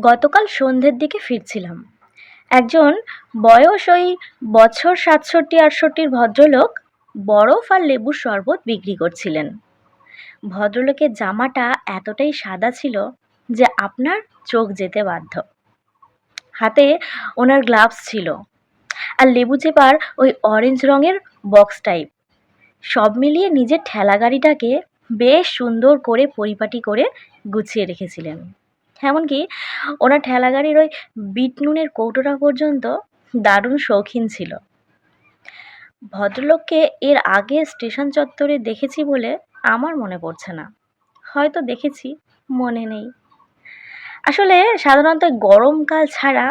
গতকাল সন্ধ্যের দিকে ফিরছিলাম। একজন বয়স ওই বছর সাতষট্টি, আটষট্টির ভদ্রলোক বরফ আর লেবুর শরবত বিক্রি করছিলেন। ভদ্রলোকের জামাটা এতটাই সাদা ছিল যে আপনার চোখ যেতে বাধ্য। হাতে ওনার গ্লাভস ছিল আর লেবু চেপার ওই অরেঞ্জ রঙের বক্স টাইপ। সব মিলিয়ে নিজের ঠেলা গাড়িটাকে বেশ সুন্দর করে পরিপাটি করে গুছিয়ে রেখেছিলেন। এমনকি ওনার ঠেলা গাড়ির ওই বিট নুনের কৌটোটা পর্যন্ত দারুণ শৌখিন ছিল। ভদ্রলোককে এর আগে স্টেশন চত্বরে দেখেছি বলে আমার মনে পড়ছে না। হয়তো দেখেছি, মনে নেই। আসলে সাধারণত গরমকাল ছাড়া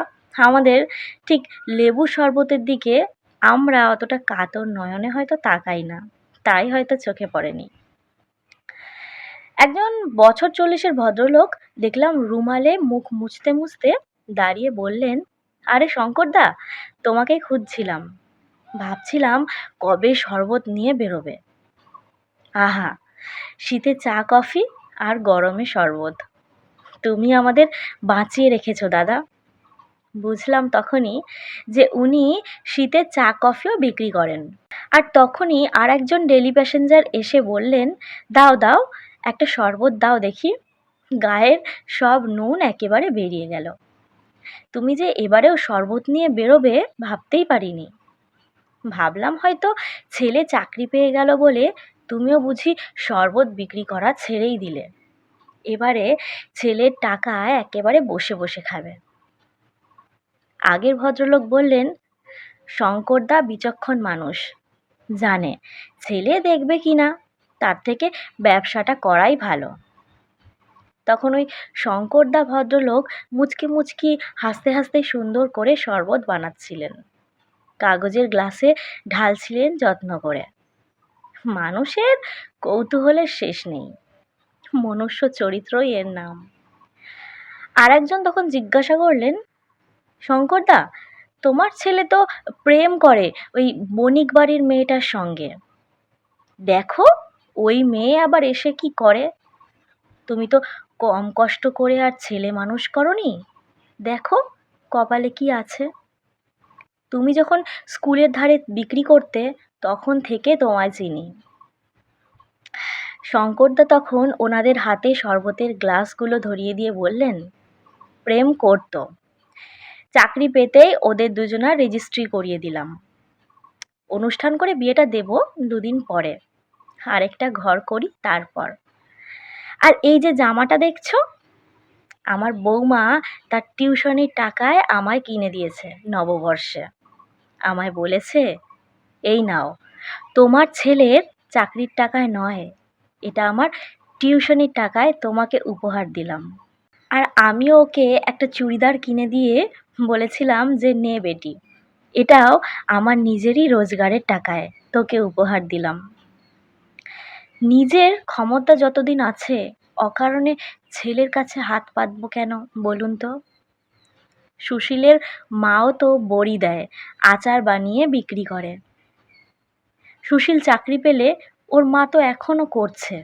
আমাদের ঠিক লেবু শরবতের দিকে আমরা অতটা কাতর নয়নে হয়তো তাকাই না, তাই হয়তো চোখে পড়েনি। একজন বছর চল্লিশের ভদ্রলোক দেখলাম রুমালে মুখ মুছতে মুছতে দাঁড়িয়ে বললেন, আরে শঙ্করদা তোমাকেই খুঁজছিলাম। ভাবছিলাম কবে শরবত নিয়ে বেরোবে। আহা, শীতে চা, কফি আর গরমে শরবত। তুমি আমাদের বাঁচিয়ে রেখেছো, দাদা। বুঝলাম তখনই যে উনি শীতে চা, কফিও বিক্রি করেন। আর তখনই আর একজন ডেলি প্যাসেঞ্জার এসে বললেন, দাও দাও, একটা শরবত দাও দেখি। গায়ের সব নুন একেবারে বেরিয়ে গেল। তুমি যে এবারেও শরবত নিয়ে বেরোবে ভাবতেই পারিনি। ভাবলাম হয়তো ছেলে চাকরি পেয়ে গেল বলে তুমিও বুঝি শরবত বিক্রি করা ছেড়েই দিলে। এবারে ছেলের টাকা একেবারে বসে বসে খাবে। আগের ভদ্রলোক বললেন শঙ্করদা বিচক্ষণ মানুষ। জানে, ছেলে দেখবে কি না তার থেকে ব্যবসাটা করাই ভালো। তখন ওই শঙ্করদা ভদ্রলোক মুচকি মুচকি হাসতে হাসতে সুন্দর করে শরবত বানাচ্ছিলেন। কাগজের গ্লাসে ঢালছিলেন যত্ন করে। মানুষের কৌতূহলের শেষ নেই। মনুষ্য চরিত্রই এর নাম। আর একজন তখন জিজ্ঞাসা করলেন, শঙ্করদা, তোমার ছেলে তো প্রেম করে ওই বণিক বাড়ির মেয়েটার সঙ্গে। দেখো, ওই মেয়ে আবার এসে কি করে? তুমি তো কম কষ্ট করে আর ছেলে মানুষ করনি? দেখো, কপালে কি আছে? তুমি যখন স্কুলের ধারে বিক্রি করতে, তখন থেকে তোমায় চিনি। শঙ্করদা তখন ওনাদের হাতে শরবতের গ্লাসগুলো ধরিয়ে দিয়ে বললেন, প্রেম করতো। চাকরি পেতেই ওদের দুজনার রেজিস্ট্রি করিয়ে দিলাম। অনুষ্ঠান করে বিয়েটা দেব দুদিন পরে। আরেকটা ঘর করি তারপর। আর এই যে জামাটা দেখছ, আমার বৌমা তার টিউশনির টাকায় আমায় কিনে দিয়েছে নববর্ষে। আমায় বলেছে, এই নাও, তোমার ছেলের চাকরির টাকায় নয়, এটা আমার টিউশনির টাকায় তোমাকে উপহার দিলাম। আর আমিও ওকে একটা চুড়িদার কিনে দিয়ে বলেছিলাম যে, নে বেটি, এটাও আমার নিজেরই রোজগারের টাকায় তোকে উপহার দিলাম। নিজের ক্ষমতা যতদিন আছে, অকারণে ছেলের কাছে হাত পাতব কেন বলুন তো? সুশীলের মাও তো বড়ি দেয়, আচার বানিয়ে বিক্রি করে। সুশীল চাকরি পেলে ওর মা তো এখনও করছে।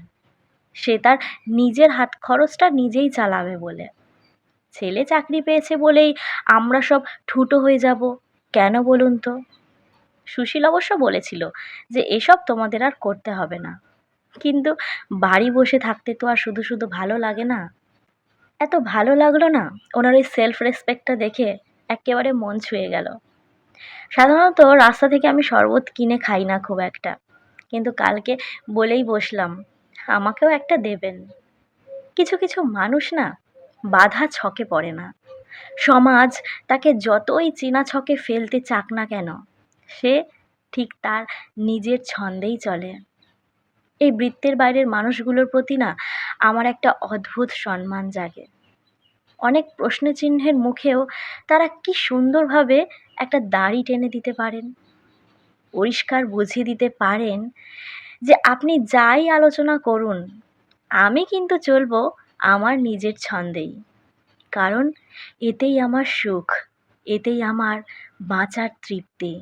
সে তার নিজের হাত খরচটা নিজেই চালাবে বলে। ছেলে চাকরি পেয়েছে বলেই আমরা সব ঠুটো হয়ে যাব, কেন বলুন তো? সুশীল অবশ্য বলেছিল যে এসব তোমাদের আর করতে হবে না। কিন্তু বাড়ি বসে থাকতে তো আর শুধু শুধু ভালো লাগে না। এত ভালো লাগল না, ওনার ওই সেলফ রেসপেক্টটা দেখে একেবারে মন ছুঁয়ে গেল। সাধারণত রাস্তা থেকে আমি শরবত কিনে খাই না খুব একটা, কিন্তু কালকে বলেই বসলাম, আমাকেও একটা দেবেন। কিছু কিছু মানুষ না বাধা ছকে পড়ে না। সমাজ তাকে যতই চেনা ছকে ফেলতে চাক না কেন, সে ঠিক তার নিজের ছন্দেই চলে। এই বৃত্তের বাইরের মানুষগুলোর প্রতি না আমার একটা অদ্ভুত সম্মান জাগে। অনেক প্রশ্নচিহ্নের মুখেও তারা কি সুন্দরভাবে একটা দাড়ি টেনে দিতে পারেন, পরিষ্কার বুঝিয়ে দিতে পারেন যে আপনি যাই আলোচনা করুন, আমি কিন্তু চলবো আমার নিজের ছন্দেই। কারণ এতেই আমার সুখ, এতেই আমার বাঁচার তৃপ্তি।